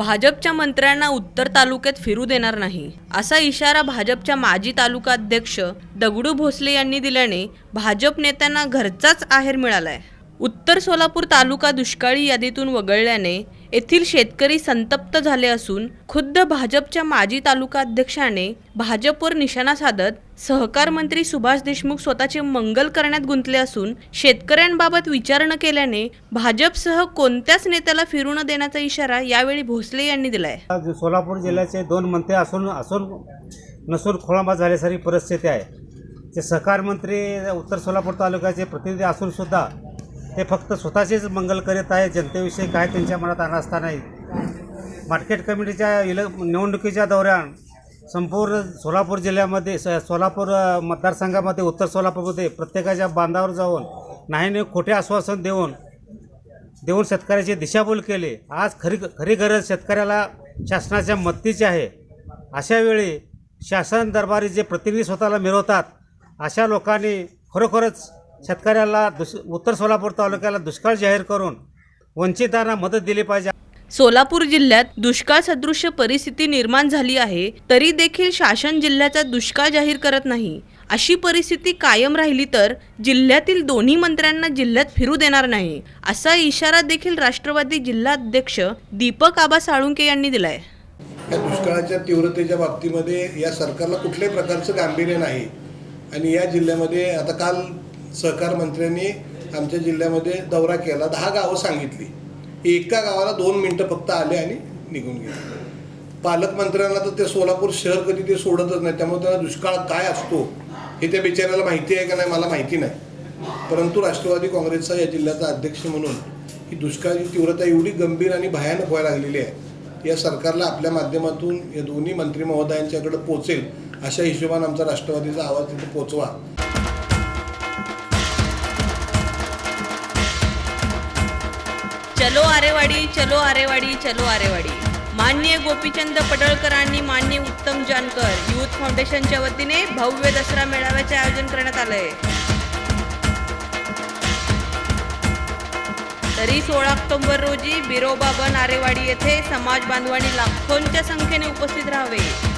भाजपच्या मंत्र्यांना उत्तर तालुक्यात फिरू देणार नाही असा इशारा भाजपच्या माजी तालुका अध्यक्ष दगडू भोसले यांनी दिल्याने भाजप नेत्यांना घरचाच आहेर मिळालाय. उत्तर सोलापूर तालुका दुष्काळी यादीतून वगळल्याने येथील शेतकरी संतप्त झाले असून खुद्द भाजपच्या माजी तालुका अध्यक्षाने भाजपवर निशाणा साधत सहकार मंत्री सुभाष देशमुख स्वतःचे मंगल करण्यात गुंतले असून शेतकऱ्यांबाबत विचार न केल्याने भाजपसह कोणत्याच नेत्याला फिरू न देण्याचा इशारा यावेळी भोसले यांनी दिलाय. आज सोलापूर जिल्ह्याचे दोन मंत्री असून असून नसून खोळंबा झाल्यासारखी परिस्थिती आहे. ते सहकार मंत्री उत्तर सोलापूर तालुक्याचे प्रतिनिधी असून सुद्धा ते फक्त स्वतःचेच मंगल करीत आहे जनतेविषयी काय त्यांच्या मनात अनास्था नाही. मार्केट कमिटीच्या इले निवडणुकीच्या दौऱ्यान संपूर्ण सोलापूर जिल्ह्यामध्ये स सोलापूर मतदारसंघामध्ये उत्तर सोलापूरमध्ये प्रत्येकाच्या बांधावर जाऊन नाही नाही खोटे आश्वासन देऊन देऊन शेतकऱ्याची दिशाभूल केली. आज खरी खरी गरज शेतकऱ्याला शासनाच्या मदतीची आहे. अशा वेळी शासन दरबारी जे प्रतिनिधी स्वतःला मिळवतात अशा लोकांनी खरोखरच शेतकऱ्याला दुस उत्तर सोलापूर तालुक्याला दुष्काळ जाहीर करून वंचितांना मदत दिली पाहिजे. सोलापूर जिल्ह्यात दुष्काळ सदृश्य परिस्थिती निर्माण झाली आहे तरी देखील शासन जिल्ह्याचा दुष्काळ जाहीर करत नाही. अशी परिस्थिती कायम राहिली तर जिल्ह्यातील दोन्ही मंत्र्यांना जिल्ह्यात फिरू देणार नाही असा इशारा देखील राष्ट्रवादी जिल्हाध्यक्ष दीपक आबा साळुंके यांनी दिलाय. या दुष्काळाच्या तीव्रतेच्या बाबतीमध्ये या सरकारला कुठल्याही प्रकारचं गांभीर्य नाही. आणि या जिल्ह्यामध्ये आता काल सहकार मंत्र्यांनी आमच्या जिल्ह्यामध्ये दौरा केला. दहा गावं सांगितली. एका गावाला दोन मिनटं फक्त आले आणि निघून गेले. पालकमंत्र्यांना तर ते सोलापूर शहर कधी ते सोडतच नाही. त्यामुळे त्यांना दुष्काळ काय असतो हे त्या बिचाऱ्याला माहिती आहे का नाही? मला माहिती नाही. परंतु राष्ट्रवादी काँग्रेसचा या जिल्ह्याचा अध्यक्ष म्हणून ही दुष्काळाची तीव्रता एवढी गंभीर आणि भयानक व्हायला लागलेली आहे. या सरकारला आपल्या माध्यमातून या दोन्ही मंत्री महोदयांच्याकडे पोचेल अशा हिशोबाने आमचा राष्ट्रवादीचा आवाज तिथे पोचवा. चलो आरेवाडी चलो आरेवाडी चलो आरेवाडी. मान्य गोपीचंद पडळकरांनी मान्य उत्तम जानकर युथ फाउंडेशनच्या वतीने भव्य दसरा मेळाव्याचे आयोजन करण्यात आलंय. तरी सोळा ऑक्टोबर रोजी बिरोबा बन आरेवाडी येथे समाज बांधवांनी लाखोंच्या संख्येने उपस्थित राहावे.